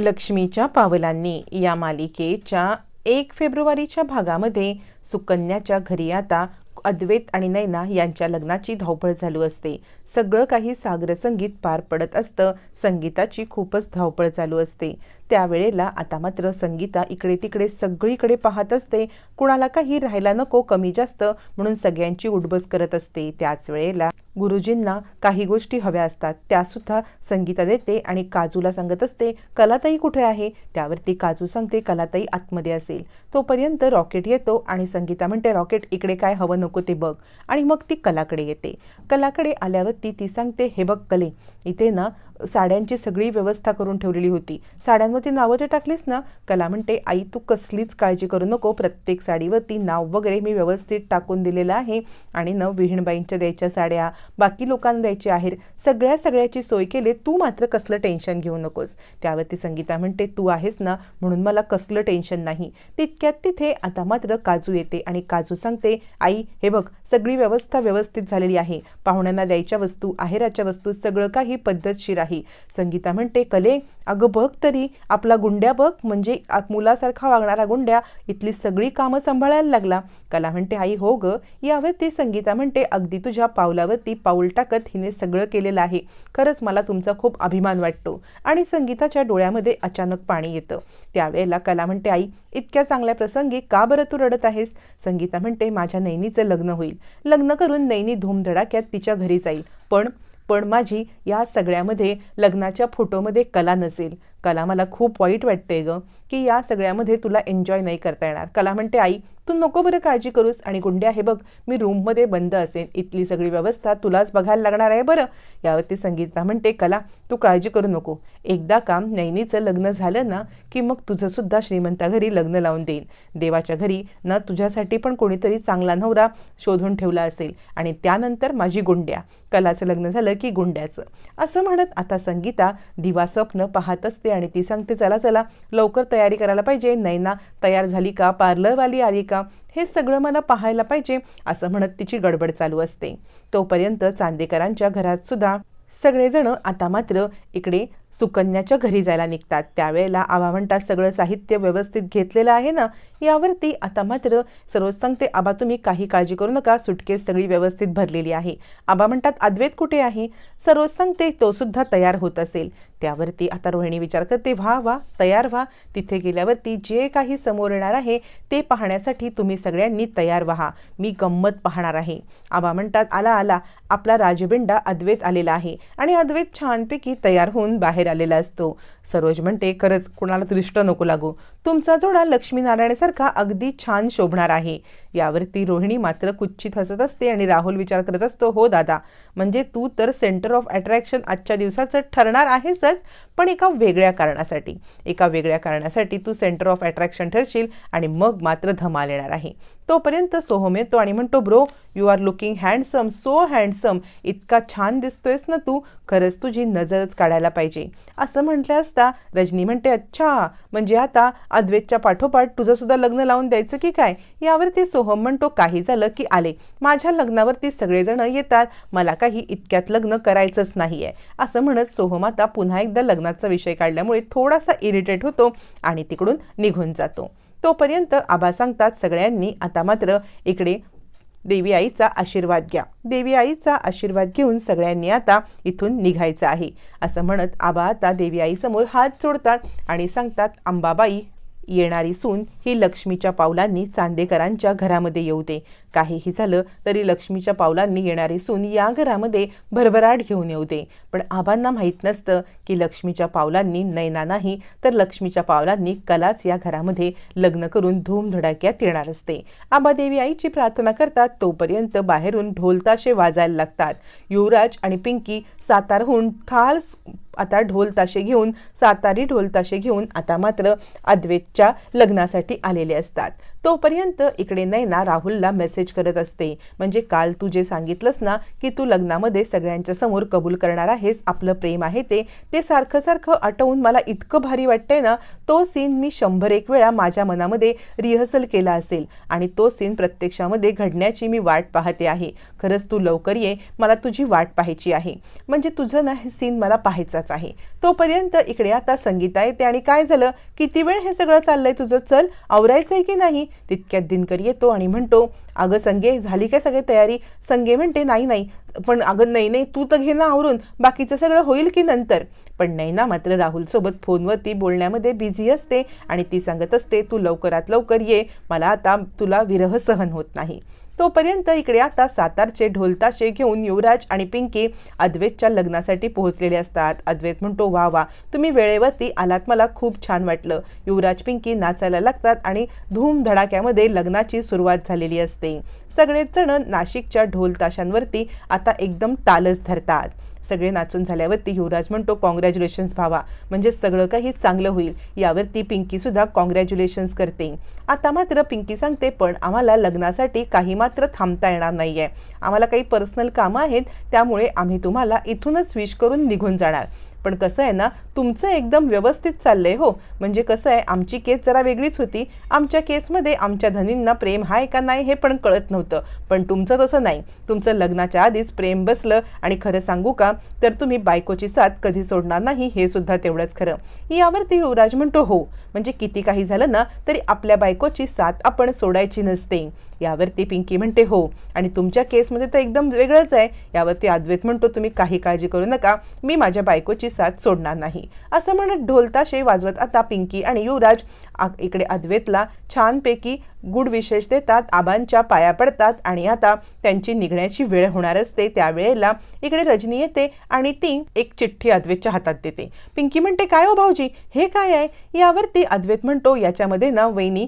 लक्ष्मीच्या पावलांनी या मालिकेच्या एक फेब्रुवारीच्या भागामध्ये सुकन्याच्या घरी आता अद्वैत आणि नैना यांच्या लग्नाची धावपळ चालू असते. सगळं काही सागर संगीत पार पडत असतं. संगीताची खूपच धावपळ चालू असते. त्यावेळेला आता मात्र संगीता इकडे तिकडे सगळीकडे पाहत असते. कुणाला काही राहायला नको कमी जास्त म्हणून सगळ्यांची उडबस करत असते. त्याच वेळेला गुरुजींना काही गोष्टी हव्या असतात. त्यासुद्धा संगीता देते आणि काजूला सांगत असते कलाताई कुठे आहे? त्यावरती काजू सांगते कलाताई आतमध्ये असेल. तोपर्यंत रॉकेट येतो आणि संगीता म्हणते रॉकेट इकडे काय हवं नको. ते बघ. आणि मग ती कलाकडे येते. कलाकडे आल्यावरती ती सांगते हे बघ कले इथे ना साड्यांची सगळी व्यवस्था करून ठेवलेली होती. साड्यांवरती नावं ते टाकलीस ना? कला म्हणते आई तू कसलीच काळजी करू नको. प्रत्येक साडीवरती नाव वगैरे मी व्यवस्थित टाकून दिलेलं आहे आणि न विहीणबाईंच्या द्यायच्या साड्या बाकी लोकांना द्यायच्या आहेत. सगळ्या सगळ्याची सोय केली तू मात्र कसलं टेन्शन घेऊ नकोस. त्यावरती संगीता म्हणते तू आहेस ना म्हणून मला कसलं टेन्शन नाही. तितक्यात तिथे आता मात्र काजू येते आणि काजू सांगते आई हे बघ सगळी व्यवस्था व्यवस्थित झालेली आहे. पाहुण्यांना द्यायच्या वस्तू आहेराच्या वस्तू सगळं काही पद्धतशीर आहे. संगीता म्हणते कले अगं बघ तरी आपला गुंड्या बघ म्हणजे मुलासारखा वागणारा गुंड्या इथली सगळी कामं सांभाळायला लागला. कला म्हणते आई हो ग यावरती संगीता म्हणते अगदी तुझ्या पावलावरती पाऊल टाकत हिने सगळं केलेलं आहे. खरंच मला तुमचा खूप अभिमान वाटतो. आणि संगीताच्या डोळ्यामध्ये अचानक पाणी येतं. त्यावेळेला कला म्हणते आई इतक्या चांगल्या प्रसंगी का बरं तू रडत आहेस? संगीता म्हणते माझ्या नैनीचं लग्न होईल. लग्न करून नैनी धूमधडाक्यात तिच्या घरी जाईल. पण पण माझी या सगळ्यामध्ये लग्नाच्या फोटोमध्ये कला नसेल. कला मला खूप वाईट वाटते गं की या सगळ्यामध्ये तुला एन्जॉय नाही करता येणार. कला म्हणते आई तू नको बरं काळजी करूस आणि गुंड्या हे बघ मी रूममध्ये बंद असेन. इथली सगळी व्यवस्था तुलाच बघायला लागणार आहे बरं. यावरती संगीता म्हणते कला तू काळजी करू नको. एकदा काम नैनीचं लग्न झालं ना की मग तुझंसुद्धा श्रीमंता घरी लग्न लावून देईन. देवाच्या घरी ना तुझ्यासाठी पण कोणीतरी चांगला नवरा शोधून ठेवला असेल आणि त्यानंतर माझी गुंड्या. कलाचं लग्न झालं की गुंड्याचं. असं म्हणत आता संगीता दिवा स्वप्न पाहत असते आणि ती सांगते चला चला लवकर तयारी करायला पाहिजे. नैना तयार झाली का? पार्लरवाली आली का? हे सगळं मला पाहायला पाहिजे असं म्हणत तिची गडबड चालू असते. तोपर्यंत चांदेकरांच्या घरात सुद्धा सगळेजण आता मात्र इकडे सुकन्याच्या घरी जायला निघतात. त्यावेळेला आबा म्हणतात सगळं साहित्य व्यवस्थित घेतलेलं आहे ना यावरती आता मात्र सरोज सांगते आबा तुम्ही काही काळजी करू नका सुटकेस सगळी व्यवस्थित भरलेली आहे. आबा म्हणतात अद्वैत कुठे आहे? सरोज सांगते तो सुद्धा तयार होत असेल. त्यावरती आता रोहिणी विचार करते व्हा वा तयार व्हा. तिथे गेल्यावरती जे काही समोर येणार आहे ते पाहण्यासाठी तुम्ही सगळ्यांनी तयार व्हा. मी गंमत पाहणार आहे. आबा म्हणतात आला आला. आपला राजबिंडा अद्वैत आलेला आहे आणि अद्वैत छानपैकी तयार होऊन बाहेर आलेला असतो. सरोज म्हणते खरंच कुणाला दृष्ट नको लागू. तुमचा जोडा लक्ष्मीनारायणासारखा अगदी छान शोभणार आहे. यावरती रोहिणी मात्र कुच्चित हसत असते आणि राहुल विचार करत असतो हो दादा म्हणजे तू तर सेंटर ऑफ अट्रॅक्शन आजच्या दिवसाचं ठरणार आहेसच पण एका वेगळ्या कारणासाठी. एका वेगळ्या कारणासाठी तू सेंटर ऑफ अट्रॅक्शन ठरशील आणि मग मात्र धमाल येणार आहे. तोपर्यंत सोहम येतो आणि म्हणतो bro you are looking handsome so handsome इतका छान दिसतोयस ना तू खरंच तुझी नजरच काढायला पाहिजे. असं म्हटलं असता रजनी म्हणते अच्छा म्हणजे आता अद्वैतच्या पाठोपाठ तुझं सुद्धा लग्न लावून द्यायचं की काय? यावरती सोहम म्हणतो काही झालं की आले. माझ्या लग्नावरती सगळेजण येतात. मला काही इतक्यात लग्न करायचंच नाही आहे असं म्हणत सोहम आता पुन्हा एकदा लग्नाचा विषय काढल्यामुळे थोडासा इरिटेट होतो आणि तिकडून निघून जातो. तोपर्यंत आबा सांगतात सगळ्यांनी आता मात्र इकडे देवी आईचा आशीर्वाद घ्या. देवी आईचा आशीर्वाद घेऊन सगळ्यांनी आता इथून निघायचं आहे. असं म्हणत आबा आता देवी आईसमोर हात जोडतात आणि सांगतात अंबाबाई येणारी सून ही लक्ष्मीच्या पावलांनी चांदेकरांच्या घरामध्ये येऊ दे. काहीही झालं तरी लक्ष्मीच्या पावलांनी येणारी सून या घरामध्ये भरभराट घेऊन येऊ दे. पण आबांना माहीत नसतं की लक्ष्मीच्या पावलांनी नैना नाही तर लक्ष्मीच्या पावलांनी कलाच या घरामध्ये लग्न करून धूमधडाक्यात येणार असते. आबादेवी आईची प्रार्थना करतात तोपर्यंत बाहेरून ढोलताशे वाजायला लागतात. युवराज आणि पिंकी सातारहून खास आता ढोल ताशे घेऊन सातारी ढोल ताशे घेऊन आता मात्र अद्वेतच्या लग्नासाठी आलेले असतात. तोपर्यंत इकडे नैना राहुलला मेसेज करत असते. म्हणजे काल तू जे सांगितलंस ना की तू लग्नामध्ये सगळ्यांच्या समोर कबूल करणार आहेस आपलं प्रेम आहे ते ते सारखं सारखं आटवून मला इतकं भारी वाटतंय ना तो सीन मी शंभर एक वेळा माझ्या मनामध्ये रिहर्सल केला असेल. आणि तो सीन प्रत्यक्षामध्ये घडण्याची मी वाट पाहते आहे. खरंच तू लवकर ये मला तुझी वाट पाहायची आहे. म्हणजे तुझं ना हे सीन मला पाहायचाच आहे. तोपर्यंत इकडे आता संगीता येते आणि काय झालं? किती वेळ हे सगळं चाललंय तुझं? चल आवरायचं आहे की नाही? तितक्यात दिनकर येतो आणि म्हणतो अगं संगे झाली काय सगळी तयारी? संगे म्हणते नाही नाही. पण अगं नाही नाही तू तर घे ना आवरून. बाकीचं सगळं होईल की नंतर? पण नैना मात्र राहुलसोबत फोनवरती बोलण्यामध्ये बिझी असते आणि ती सांगत असते तू लवकरात लवकर ये. मला आता तुला विरह सहन होत नाही. तोपर्यंत इकडे आता सातारचे ढोलताशे घेऊन युवराज आणि पिंकी अद्वैतच्या लग्नासाठी पोहोचलेले असतात. अद्वैत म्हणतो वा वा. तुम्ही वेळेवरती आलात. मला खूप छान वाटलं. युवराज पिंकी नाचायला लागतात आणि धूम धडाक्यामध्ये लग्नाची सुरुवात झालेली असते. सगळेच जण नाशिकच्या ढोल ताशांवरती आता एकदम तालच धरतात. सगळे नाचून झाल्यावरती युवराज म्हणतो कॉंग्रॅच्युलेशन्स भावा म्हणजे सगळं काही चांगलं होईल. यावरती पिंकीसुद्धा कॉंग्रॅच्युलेशन्स करते. आता मात्र पिंकी सांगते पण आम्हाला लग्नासाठी काही मात्र थांबता येणार नाही आहे आम्हाला काही पर्सनल कामं आहेत त्यामुळे आम्ही तुम्हाला इथूनच विश करून निघून जाणार. पण कसं आहे ना तुमचं एकदम व्यवस्थित चाललंय हो. म्हणजे कसं आहे आमची केस जरा वेगळीच होती. आमच्या केसमध्ये आमच्या धनींना प्रेम आहे का नाही हे पण कळत नव्हतं. पण तुमचं तसं नाही. तुमचं लग्नाच्या आधीच प्रेम बसलं. आणि खरं सांगू का तर तुम्ही बायकोची साथ कधी सोडणार नाही हे सुद्धा तेवढंच खरं. यावरती युवराज म्हणतो हो. म्हणजे किती काही झालं ना तरी आपल्या बायकोची साथ आपण सोडायची नसते. यावरती पिंकी म्हणते हो. आणि तुमच्या केसमध्ये तर एकदम वेगळंच आहे. यावरती अद्वैत म्हणतो तुम्ही काही काळजी करू नका. मी माझ्या बायकोची साथ सोडणार नाही. असं म्हणत ढोलताशे वाजवत आता पिंकी आणि युवराज इकडे अद्वैतला छानपैकी गुड विशेष देतात आबांच्या पाया पडतात आणि आता त्यांची निघण्याची वेळ होणार असते त्यावेळेला इकडे रजनी येते आणि ती एक चिठ्ठी अद्वैतच्या हातात देते. पिंकी म्हणते काय हो भाऊजी? हे काय आहे? यावरती अद्वैत म्हणतो याच्यामध्ये ना वहिनी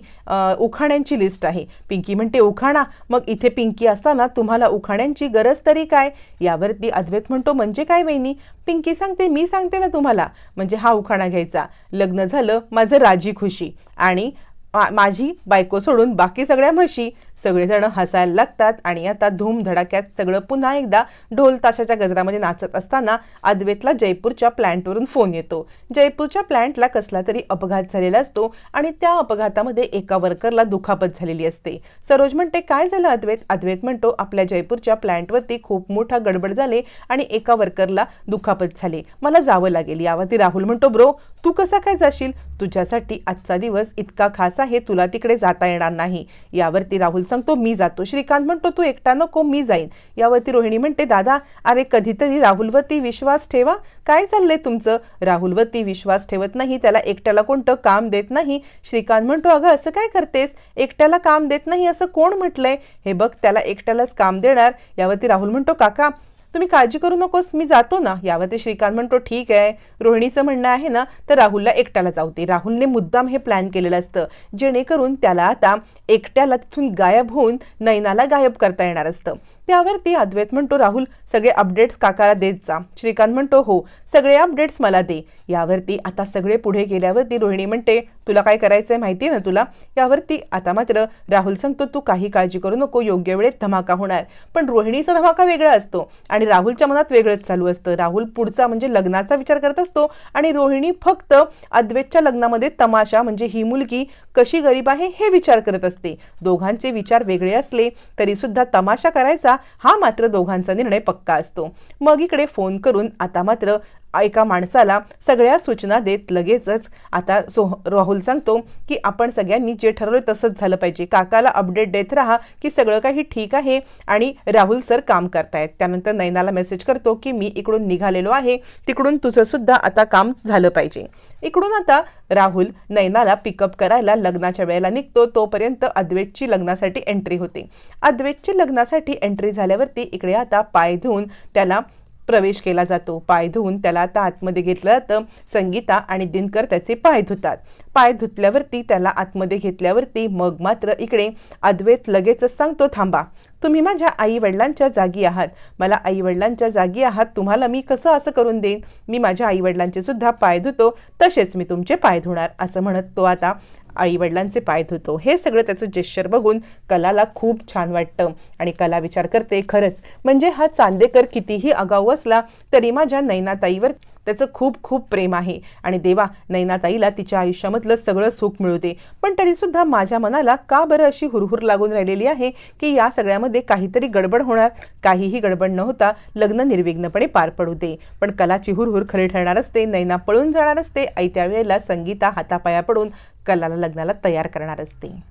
उखाण्यांची लिस्ट आहे. पिंकी म्हणते उखाणा? मग इथे पिंकी असताना तुम्हाला उखाण्यांची गरज तरी काय? यावरती अद्वैत म्हणतो म्हणजे काय वहिनी? पिंकी सांगते मी सांगते ना तुम्हाला. म्हणजे हा उखाणा घ्यायचा. लग्न झालं माझं राजी खुशी. आणि माझी बायको सोडून बाकी सगळ्या म्हशी सगळेजण हसायला लागतात आणि आता धूमधडाक्यात सगळं पुन्हा एकदा ढोल ताशाच्या गजरामध्ये नाचत असताना अद्वेतला जयपूरच्या प्लॅन्टवरून फोन येतो. जयपूरच्या प्लॅन्टला कसला तरी अपघात झालेला असतो आणि त्या अपघातामध्ये एका वर्करला दुखापत झालेली असते. सरोज म्हणते काय झालं अद्वैत? अद्वैत म्हणतो आपल्या जयपूरच्या प्लॅन्टवरती खूप मोठा गडबड झाले आणि एका वर्करला दुखापत झाले. मला जावं लागेल यावरती. राहुल म्हणतो ब्रो तू कसा काय जाशील? तुझ्यासाठी आजचा दिवस इतका खास आहे तुला तिकडे जाता येणार नाही. यावरती राहुल सांगतो मी जातो. श्रीकांत म्हणतो तू एकटा नको मी जाईन. यावरती रोहिणी म्हणते दादा अरे कधीतरी राहुलवरती विश्वास ठेवा. काय चाललंय तुमचं? राहुलवरती विश्वास ठेवत नाही त्याला एकट्याला कोणतं काम देत नाही. श्रीकांत म्हणतो अगं असं काय करतेस? एकट्याला काम देत नाही असं कोण म्हटलंय? हे बघ त्याला एकट्यालाच काम देणार. यावरती राहुल म्हणतो काका तुम्ही काळजी करू नकोस मी जातो ना. यावरती श्रीकांत म्हणतो ठीक आहे. रोहिणीचं म्हणणं आहे ना तर राहुलला एकट्याला जाऊ दे. राहुलने मुद्दाम हे प्लॅन केलेलं असतं जेणेकरून त्याला आता एकट्याला तिथून गायब होऊन नैनाला गायब करता येणार असतं. त्यावरती अद्वैत म्हणतो राहुल सगळे अपडेट्स काकाला देत जा. श्रीकांत म्हणतो हो सगळे अपडेट्स मला दे. यावरती आता सगळे पुढे गेल्यावरती रोहिणी म्हणते तुला काय करायचं आहे माहिती आहे ना तुला? यावरती आता मात्र राहुल सांगतो तू काही काळजी करू नको योग्य वेळेत धमाका होणार. पण रोहिणीचा धमाका वेगळा असतो आणि राहुलच्या मनात वेगळंच चालू असतं. राहुल पुढचा म्हणजे लग्नाचा विचार करत असतो आणि रोहिणी फक्त अद्वैतच्या लग्नामध्ये तमाशा म्हणजे ही मुलगी कशी गरीब आहे हे विचार करत असते. दोघांचे विचार वेगळे असले तरीसुद्धा तमाशा करायचा हा मात्र दोघांचा निर्णय पक्का असतो. मग इकडे फोन करून आता मात्र एका माणसाला सगळ्या सूचना देत लगेचच आता सो राहुल सांगतो की आपण सगळ्यांनी जे ठरवलं तसंच झालं पाहिजे. काकाला अपडेट देत राहा की सगळं काही ठीक आहे आणि राहुल सर काम करतायत. त्यानंतर नैनाला मेसेज करतो की मी इकडून निघालेलो आहे. तिकडून तुझं सुद्धा आता काम झालं पाहिजे. इकडून आता राहुल नैनाला पिकअप करायला लग्नाच्या वेळेला निघतो. तोपर्यंत अद्वैतची लग्नासाठी एंट्री होते. अद्वैतची लग्नासाठी एंट्री झाल्यावरती इकडे आता पाय धुवून त्याला प्रवेश केला जातो. पाय धुवून त्याला आता आतमध्ये घेतलं जातं. संगीता आणि दिनकर त्याचे पाय धुतात. पाय धुतल्यावरती त्याला आतमध्ये घेतल्यावरती मग मात्र इकडे अद्वैत लगेचच सांगतो थांबा तुम्ही माझ्या आई वडिलांच्या जागी आहात. मला आई वडिलांच्या जागी आहात. तुम्हाला मी कसं असं करून देईन? मी माझ्या आई वडिलांचे सुद्धा पाय धुतो. तसेच मी तुमचे पाय धुणार असं म्हणत तो आता आईवडिलांचे पाय धुतो. हे सगळं त्याचं जेश्चर बघून कलाला खूप छान वाटतं. आणि कला विचार करते खरंच. म्हणजे हा चांदेकर कितीही आगाऊ असला तरी माझ्या नैनाताईवर त्याचं खूप खूप प्रेम आहे. आणि देवा नैनाताईला तिच्या आयुष्यामधलं सगळं सुख मिळू दे. पण तरीसुद्धा माझ्या मनाला का बरं अशी हुरहुर लागून राहिलेली आहे की या सगळ्यामध्ये काहीतरी गडबड होणार? काहीही गडबड न होता लग्न निर्विघ्नपणे पार पडू दे. पण कलाची हुरहुर खरी ठरणार असते नैना पळून जाणार असते. ऐत्या वेळेला संगीता हातापाया पडून कलाला लग्नाला तयार करणार असते.